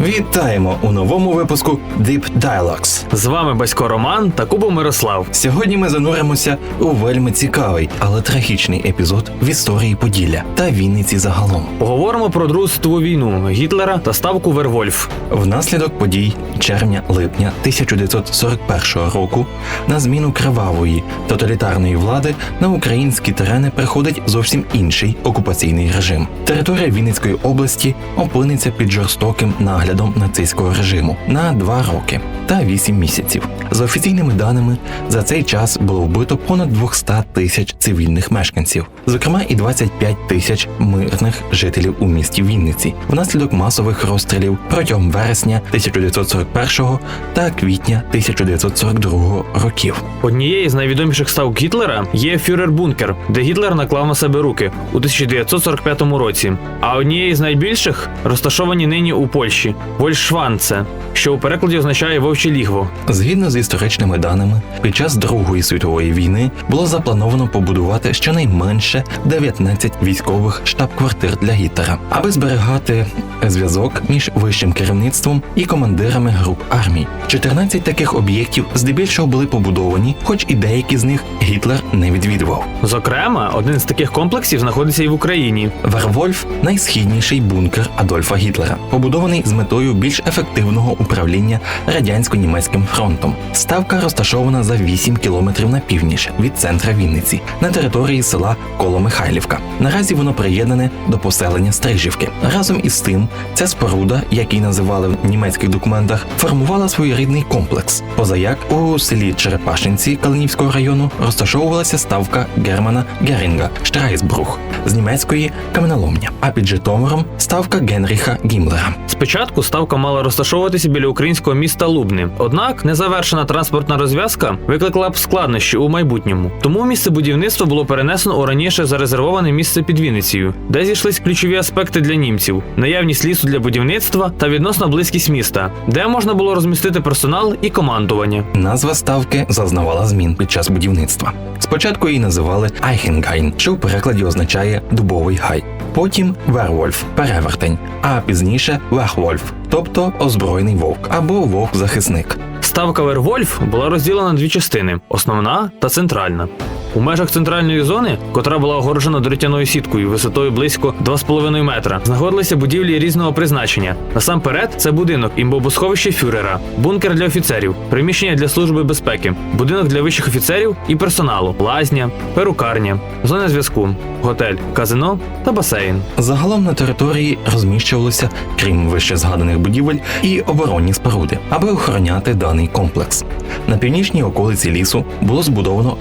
Вітаємо у новому випуску Deep Dialogues. З вами Басько Роман та Кубо Мирослав. Сьогодні ми зануримося у вельми цікавий, але трагічний епізод в історії Поділля та Вінниці загалом. Поговоримо про Другу війну Гітлера та ставку Вервольф. Внаслідок подій червня-липня 1941 року на зміну кривавої тоталітарної влади на українські терени приходить зовсім інший окупаційний режим. Територія Вінницької області опиниться під жорстоким наглядом нацистського режиму на два роки та вісім місяців. За офіційними даними, за цей час було вбито понад 200 тисяч цивільних мешканців, зокрема і 25 тисяч мирних жителів у місті Вінниці, внаслідок масових розстрілів протягом вересня 1941 та квітня 1942 років. Однією з найвідоміших ставок Гітлера є Фюрер-бункер, де Гітлер наклав на себе руки у 1945 році. А однією з найбільших розташовані нині у Польщі Вольшванце, що у перекладі означає вовче лігво. Згідно з історичними даними, під час Другої світової війни було заплановано побудувати щонайменше 19 військових штаб-квартир для Гітлера, аби зберігати зв'язок між вищим керівництвом і командирами груп армій. 14 таких об'єктів здебільшого були побудовані, хоч і деякі з них Гітлер не відвідував. Зокрема, один з таких комплексів знаходиться і в Україні. Вервольф найсхідніший бункер Адольфа Гітлера, побудований з метою більш ефективного управління радянсько-німецьким фронтом. Ставка розташована за 8 кілометрів на північ від центра Вінниці на території села Коломихайлівка. Наразі воно приєднане до поселення Стрижівки. Разом із тим, ця споруда, який називали в німецьких документах, формувала своєрідний комплекс. Позаяк у селі Черепашинці Калинівського району розташовувалася ставка Германа Герінга Штрайсбрух з німецької каменоломня, а під Житомиром ставка Генріха Гімлера. Спочатку ставка мала розташовуватися біля українського міста Лубни. Однак незавершена транспортна розв'язка викликала б складнощі у майбутньому. Тому місце будівництва було перенесено у раніше зарезервоване місце під Вінницею, де зійшлись ключові аспекти для німців: наявність лісу для будівництва та відносна близькість міста, де можна було розмістити персонал і командування. Назва ставки зазнавала змін під час будівництва. Спочатку її називали Айхенгайн, що в перекладі означає дубовий гай. Потім Вервольф перевертень, а пізніше Вехвольф, тобто озброєний вовк або вовк-захисник. Ставка Вервольф була розділена на дві частини: основна та центральна. У межах центральної зони, котра була огороджена дротяною сіткою висотою близько 2,5 метра, знаходилися будівлі різного призначення. Насамперед, це будинок імбобосховище фюрера, бункер для офіцерів, приміщення для служби безпеки, будинок для вищих офіцерів і персоналу, лазня, перукарня, зона зв'язку, готель, казино та басейн. Загалом на території розміщувалося, крім вище згаданих будівель, і оборонні споруди, аби охороняти даний комплекс. На північній околиці лісу було збудовано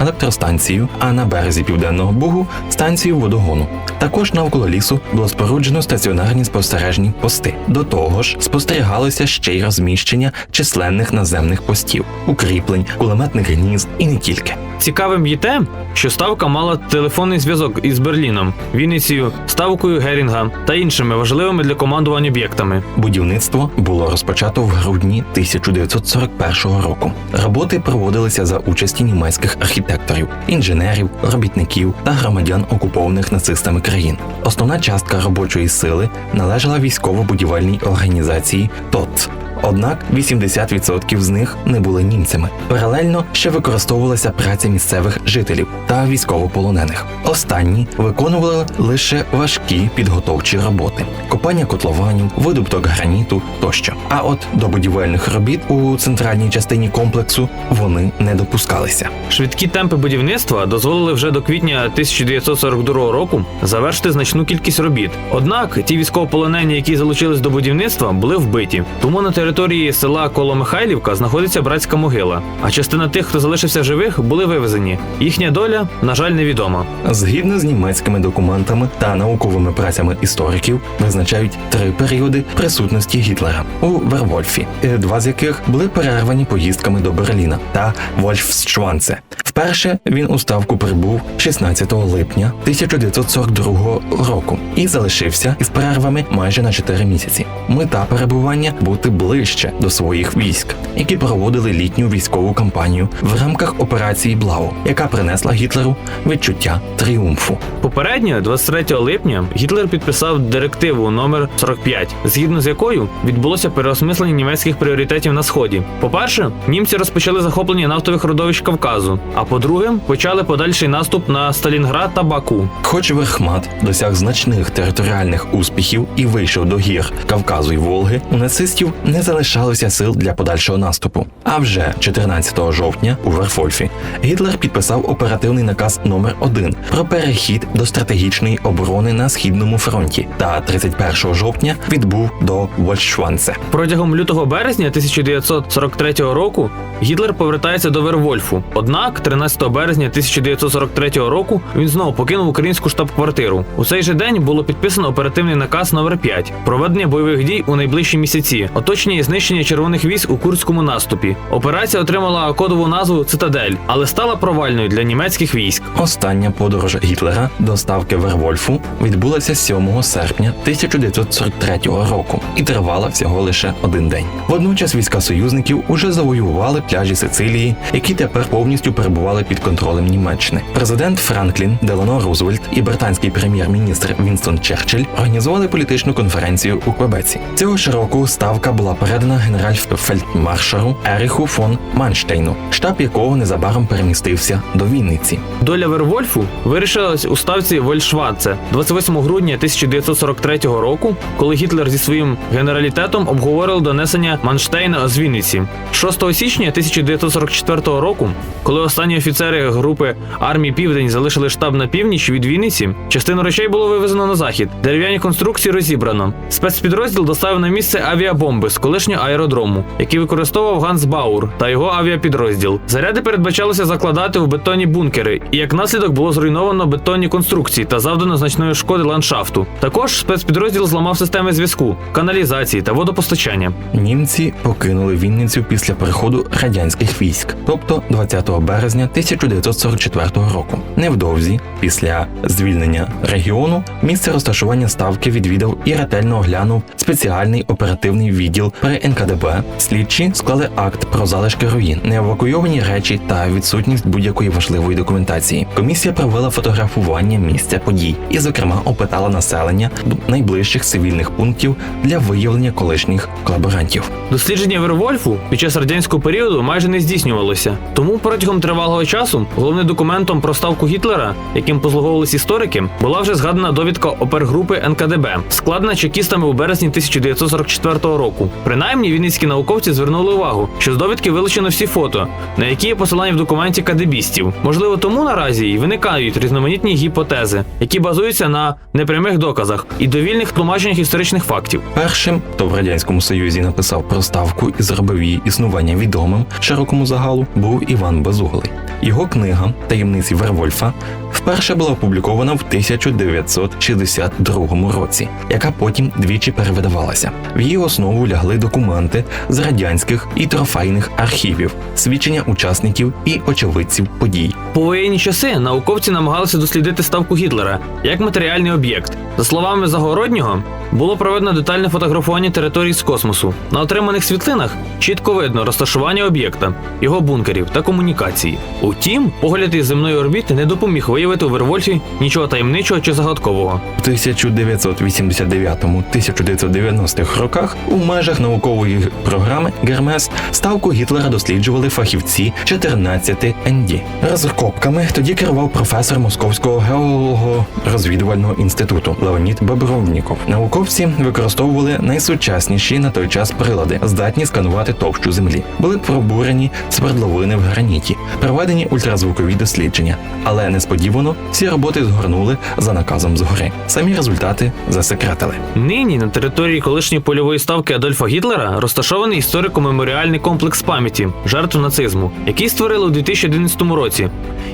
електростанцію, а на березі південного бугу станцію водогону. Також навколо лісу було споруджено стаціонарні спостережні пости. До того ж, спостерігалося ще й розміщення численних наземних постів, укріплень, кулеметних гнізд і не тільки. Цікавим є те, що ставка мала телефонний зв'язок із Берліном, Вінницею, ставкою Герінга та іншими важливими для командування об'єктами. Будівництво було розпочато в грудні 1941 року. Роботи проводилися за участі німецьких архітекторів, інженерів, робітників та громадян окупованих нацистами країн. Основна частка робочої сили належала військово-будівельній організації ТОТ. Однак 80% з них не були німцями. Паралельно ще використовувалася праця місцевих жителів та військовополонених. Останні виконували лише важкі підготовчі роботи: копання котлованів, видобуток граніту тощо. А от до будівельних робіт у центральній частині комплексу вони не допускалися. Швидкі темпи будівництва дозволили вже до квітня 1942 року завершити значну кількість робіт. Однак ті військовополонені, які залучились до будівництва, були вбиті. Тому на території території села Коломихайлівка знаходиться братська могила, а частина тих, хто залишився живих, були вивезені. Їхня доля, на жаль, невідома. Згідно з німецькими документами та науковими працями істориків, визначають три періоди присутності Гітлера у Вервольфі, е, два з яких були перервані поїздками до Берліна та Вольфсшванце. Вперше він у ставку прибув 16 липня 1942 року і залишився із перервами майже на 4 місяці. Мета перебування бути ближче до своїх військ, які проводили літню військову кампанію в рамках операції Блау, яка принесла Гітлеру відчуття тріумфу. Попередньо, 23 липня, Гітлер підписав директиву номер 45, згідно з якою відбулося переосмислення німецьких пріоритетів на сході. По-перше, німці розпочали захоплення нафтових родовищ Кавказу. А по-друге, почали подальший наступ на Сталінград та Баку. Хоч Верхмат досяг значних територіальних успіхів і вийшов до гір Кавказу й Волги, у нацистів не залишалося сил для подальшого наступу. А вже 14 жовтня у Верфольфі Гітлер підписав оперативний наказ номер 1 про перехід до стратегічної оборони на східному фронті, та 31 жовтня відбув до Вольшванце. Протягом лютого березня 1943 року Гітлер повертається до Вервольфу. Однак, 13 березня 1943 року він знову покинув українську штаб-квартиру. У цей же день було підписано оперативний наказ номер 5 проведення бойових дій у найближчі місяці, оточення і знищення червоних військ у курському наступі. Операція отримала кодову назву Цитадель, але стала провальною для німецьких військ. Остання подорож Гітлера до ставки Вервольфу відбулася 7 серпня 1943 року і тривала всього лише один день. Водночас війська союзників уже завоювали пляжі Сицилії, які тепер повністю перебували під контролем Німеччини. Президент Франклін Делано Рузвельт і британський прем'єр-міністр Вінстон Черчилль організували політичну конференцію у Квебеці. Цього ж року ставка була передана генеральфельдмаршалу Еріху фон Манштейну, штаб якого незабаром перемістився до Вінниці. Доля Вервольфу вирішилась у ставці Вольшвадце 28 грудня 1943 року, коли Гітлер зі своїм генералітетом обговорив донесення Манштейна з Вінниці. 6 січня 1944 року, коли останні офіцери групи армії Південь залишили штаб на північ від Вінниці, частину речей було вивезено на захід. Дерев'яні конструкції розібрано. Спецпідрозділ доставив на місце авіабомби з колишнього аеродрому, який використовував Ганс Баур та його авіапідрозділ. Заряди передбачалося закладати в бетонні бункери, і як наслідок було зруйновано бетонні конструкції та завдано значної шкоди ландшафту. Також спецпідрозділ зламав системи зв'язку, каналізації та водопостачання. Німці покинули Вінницю після приходу радянських військ, тобто 20 березня 1944 року. Невдовзі, після звільнення регіону, місце розташування ставки відвідав і ретельно оглянув спеціальний оперативний відділ при НКДБ. Слідчі склали акт про залишки руїн, неевакуйовані речі та відсутність будь-якої важливої документації. Комісія провела фотографування місця подій і, зокрема, опитала населення до найближчих цивільних пунктів для виявлення колишніх колаборантів. Дослідження Вервольфу під час радянського періоду майже не здійснювалося. Тому протягом тривалого часу головним документом про ставку Гітлера, яким послуговувались історики, була вже згадана довідка опергрупи НКДБ, складена чекістами у березні 1944 року. Принаймні, вінницькі науковці звернули увагу, що з довідки вилучено всі фото, на які є посилання в документі кадебістів. Можливо, тому наразі і виникають різноманітні гіпотези, які базуються на непрямих доказах і довільних тлумаченнях історичних фактів. Першим, хто в радянському союзі написав про ставку і зробив її існування відомим широкому загалу, був Іван Безуглий. Його книга Таємниці Вервольфа вперше була опублікована в 1962 році, яка потім двічі перевидавалася. В її основу лягли документи з радянських і трофейних архівів, свідчення учасників і очевидців подій. У воєнні часи науковці намагалися дослідити ставку Гітлера як матеріальний об'єкт. За словами Загороднього, було проведено детальне фотографування територій з космосу. На отриманих світлинах чітко видно розташування об'єкта, його бункерів та комунікації. Утім, погляд із земної орбіти не допоміг виявити у Вервольфі нічого таємничого чи загадкового. В 1989-1990-х роках у межах наукової програми Гермес ставку Гітлера досліджували фахівці 14 НД. Розкопками тоді керував професор Московського геолого розвідувального інституту Леонід Бобровніков. Науковці використовували найсучасніші на той час прилади, здатні сканувати товщу землі. Були пробурені свердловини в граніті, проведені ультразвукові дослідження, але несподівано всі роботи згорнули за наказом згори. Самі результати засекретили. Нині на території колишньої польової ставки Адольфа Гітлера розташований історико-меморіальний комплекс пам'яті жертв нацизму, який створили у 2011 році,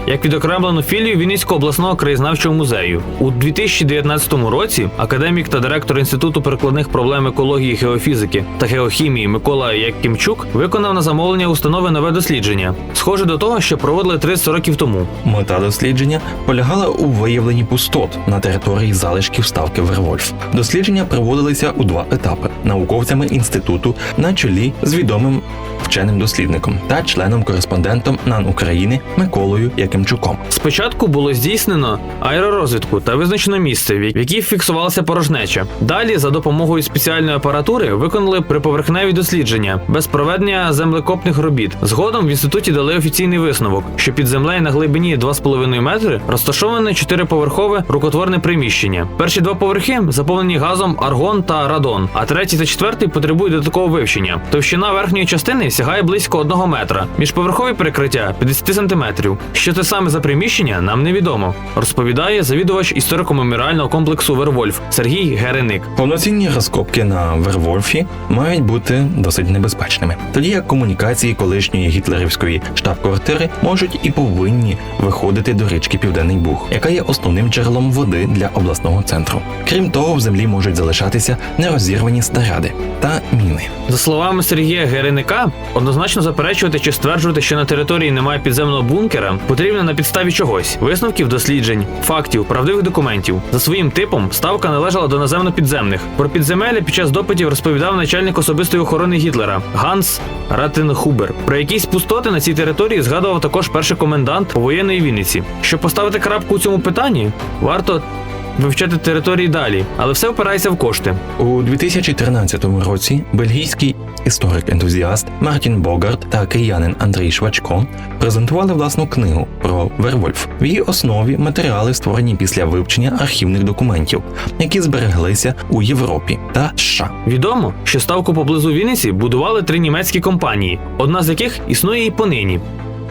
як відокремлену філію Вінницького обласного краєзнавчого музею. У 2019 році академік та директор інституту прикладних проблем екології, геофізики та геохімії Микола Якимчук виконав на замовлення установи нове дослідження, схоже до того, що проводили 30 років тому. Мета дослідження полягала у виявленні пустот на території залишків ставки Вервольф. Дослідження проводилися у два етапи науковцями інституту на чолі з відомим вченим дослідником та членом-кореспондентом НАН України Миколою Якимчуком. Спочатку було здійснено аеророзвідку та визначено місце, в якій фіксувалася порожнеча. Далі, за допомогою спеціальної апаратури, виконали приповерхневі дослідження без проведення землекопних робіт. Згодом в інституті дали офіційний висновок, що під землею на глибині 2,5 метри розташоване чотириповерхове рукотворне приміщення. Перші два поверхи заповнені газом аргон та радон, а третій та четвертий потребують додаткового вивчення. Товщина верхньої частини сягає близько 1 метра, міжповерхові перекриття 50 сантиметрів. Що це саме за приміщення, нам невідомо, розповідає завідувач історико-меморіального комплексу Вервольф Сергій Гереник. Повноцінні розкопки на Вервольфі мають бути досить небезпечними, тоді як комунікації колишньої гітлерівської штаб-квартири можуть і повинні виходити до річки Південний Буг, яка є основним джерелом води для обласного центру. Крім того, в землі можуть залишатися нерозірвані снаряди та міни. За словами Сергія Гереника, однозначно заперечувати чи стверджувати, що на території немає підземного бункера, потрібно на підставі чогось: висновків досліджень, фактів, правдивих документів. За своїм типом ставка належала до наземно-підземних. Про підземелля під час допитів розповідав начальник особистої охорони Гітлера Ганс Ратенхубер. Про якісь пустоти на цій території згадував також перший комендант повоєнної Вінниці. Щоб поставити крапку у цьому питанні, варто. Вивчати території далі, але все впирається в кошти. У 2013 році бельгійський історик-ентузіаст Мартін Богарт та киянин Андрій Швачко презентували власну книгу про Вервольф. В її основі матеріали створені після вивчення архівних документів, які збереглися у Європі та США. Відомо, що ставку поблизу Вінниці будували три німецькі компанії, одна з яких існує і понині.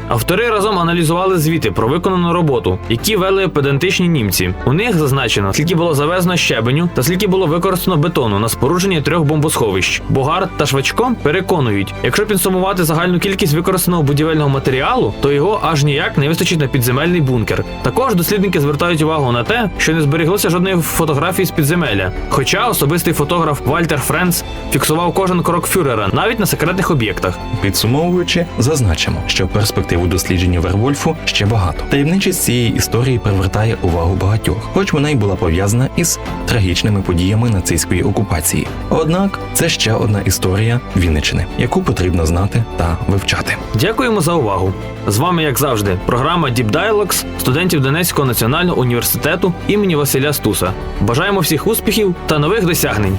Автори разом аналізували звіти про виконану роботу, які вели педантичні німці. У них зазначено, скільки було завезено щебеню та скільки було використано бетону на спорудження трьох бомбосховищ. Богарт та Швачко переконують, якщо підсумувати загальну кількість використаного будівельного матеріалу, то його аж ніяк не вистачить на підземельний бункер. Також дослідники звертають увагу на те, що не зберіглося жодної фотографії з підземелля. Хоча особистий фотограф Вальтер Френц фіксував кожен крок фюрера навіть на секретних об'єктах. Підсумовуючи, зазначимо, що перспектив у дослідженні Вервольфу ще багато. Таємничість цієї історії привертає увагу багатьох, хоч вона й була пов'язана із трагічними подіями нацистської окупації. Однак це ще одна історія Вінничини, яку потрібно знати та вивчати. Дякуємо за увагу. З вами, як завжди, програма Deep Dialogues студентів Донецького національного університету імені Василя Стуса. Бажаємо всіх успіхів та нових досягнень.